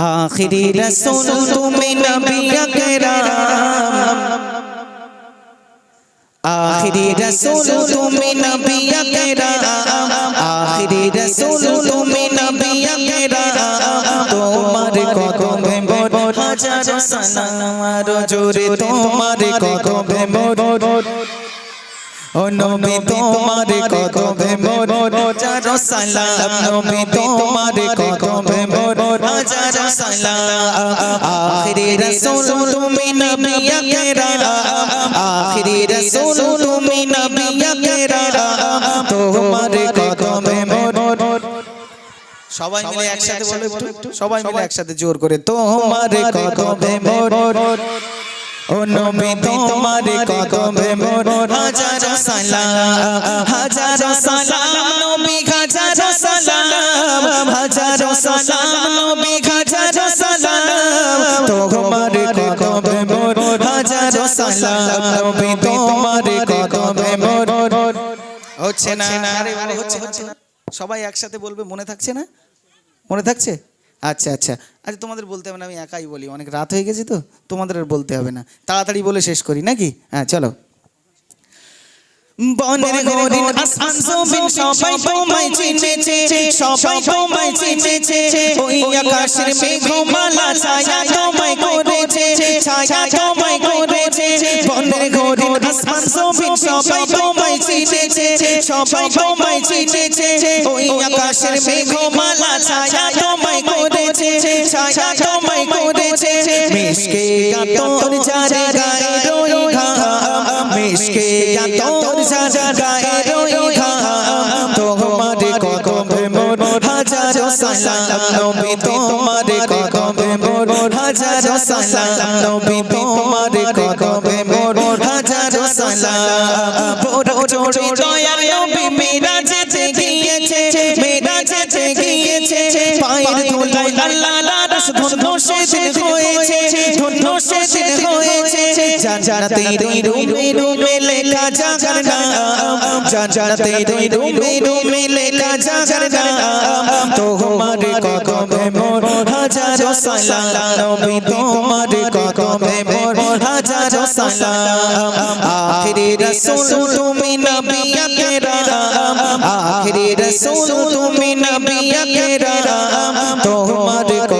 আখিরি রসুল তুমি নবী আকরাম। আখিরি রসুল তুমি নবী আকরাম। আখিরি রসুল তুমি নবী আকরাম। তোমার কদমে মোর হাজার সালাম, আর জোরে তোমার কদমে মোর ও নবী তোমার কদমে মোর। হাজার সালাম নবী তোমার কদমে মোর। হাজার সালাম আখিরি রাসূল তুমি নবী আকরাম আখিরি রাসূল তুমি নবী আকরাম তোমার কদমে মোর। সবাই মিলে একসাথে বলো একটু। সবাই মিলে একসাথে জোর করে। তোমার কদমে মোর। ও নবী তোমার কদমে মোর। সবাই একসাথে বলবে, মনে থাকছে না? মনে থাকছে? আচ্ছা আচ্ছা। আচ্ছা তোমাদের বলতে হবে না, আমি একাই বলি। অনেক রাত হয়ে গেছে তো, তোমাদের আর বলতে হবে না। তাড়াতাড়ি বলে শেষ করি, নাকি? হ্যাঁ চলো। বনের হরিণ আসমান জমিন সবাই তোমায় চিনেছে সবাই তোমায় চিনেছে। ওই আকাশের মেঘমালা ছায়া তোমায় করেছে ছায়া তোমায় করেছে। বনের হরিণ আসমান জমিন সবাই তোমায় চিনেছে সবাই তোমায় চিনেছে। ওই আকাশের মেঘমালা ছায়া তোমায় করেছে ছায়া তোমায় করেছে। মিশকে তোর যারে গায়ে গায়ে তোমার কদমে মোর হাজার সালাম নবী তোমার কদমে মোর হাজার সালাম নবী তোমার কদমে মোর হাজার সালাম বড় জোরে দয়ার নবী মেরা গিয়েছে মেরা গিয়েছে পায়ের ধুলায় আল্লাহ লারশ ধন্য সেদিন হয়েছে জান্নাতে রুমে রুমে লেখা জাগার নাম জান্নাতে রুমে রুমে লেখা জাগার নাম তোমার কদমে মোর হাজার সালাম নবী তোমার কদমে মোর হাজার সালাম আখিরি রাসূল তুমি নবী আকরাম আখিরি রাসূল তুমি নবী আকরাম তোমার কদমে মোর